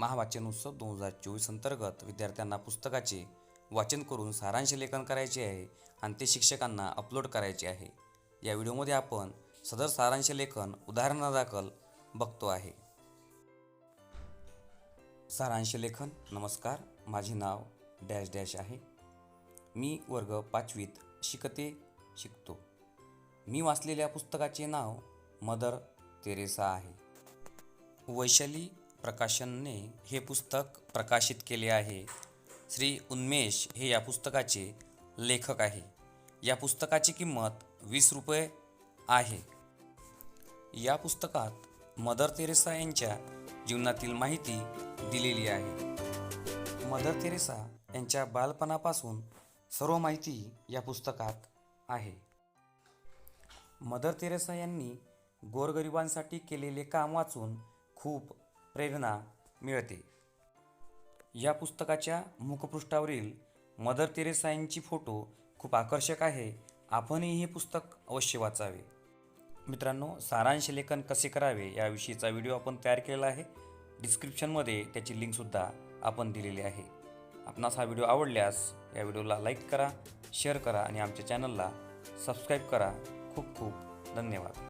महावाचन उत्सव दोन हजार चोवीस अंतर्गत विद्यार्थ्यांना पुस्तकाचे वाचन करून सारांश लेखन करायचे आहे आणि ते शिक्षकांना अपलोड करायचे आहे. या व्हिडिओमध्ये आपण सदर सारांश लेखन उदाहरणादाखल बघतो आहे. सारांश लेखन नमस्कार माझे नाव डॅश डॅश आहे. मी वर्ग पाचवीत शिकते शिकतो. मी वाचलेल्या पुस्तकाचे नाव मदर तेरेसा आहे. वैशाली प्रकाशनने हे पुस्तक प्रकाशित केले आहे. श्री उन्मेष हे या पुस्तकाचे लेखक आहे. या पुस्तकाची किंमत वीस रुपये आहे. या पुस्तकात मदर तेरेसा यांच्या जीवनातील माहिती दिलेली आहे. मदर तेरेसा यांच्या बालपणापासून सर्व माहिती या पुस्तकात आहे. मदर तेरेसा यांनी गोरगरिबांसाठी केलेले काम वाचून खूप प्रेरणा मिळते. या पुस्तकाच्या मुखपृष्ठावरील मदर तेरेसाईंची फोटो खूप आकर्षक आहे. आपणही हे पुस्तक अवश्य वाचावे. मित्रांनो सारांश लेखन कसे करावे याविषयीचा व्हिडिओ आपण तयार केलेला आहे. डिस्क्रिप्शनमध्ये त्याची लिंकसुद्धा आपण दिलेली आहे. आपणास हा व्हिडिओ आवडल्यास या व्हिडिओला लाईक करा शेअर करा आणि आमच्या चॅनलला सबस्क्राईब करा. खूप खूप धन्यवाद.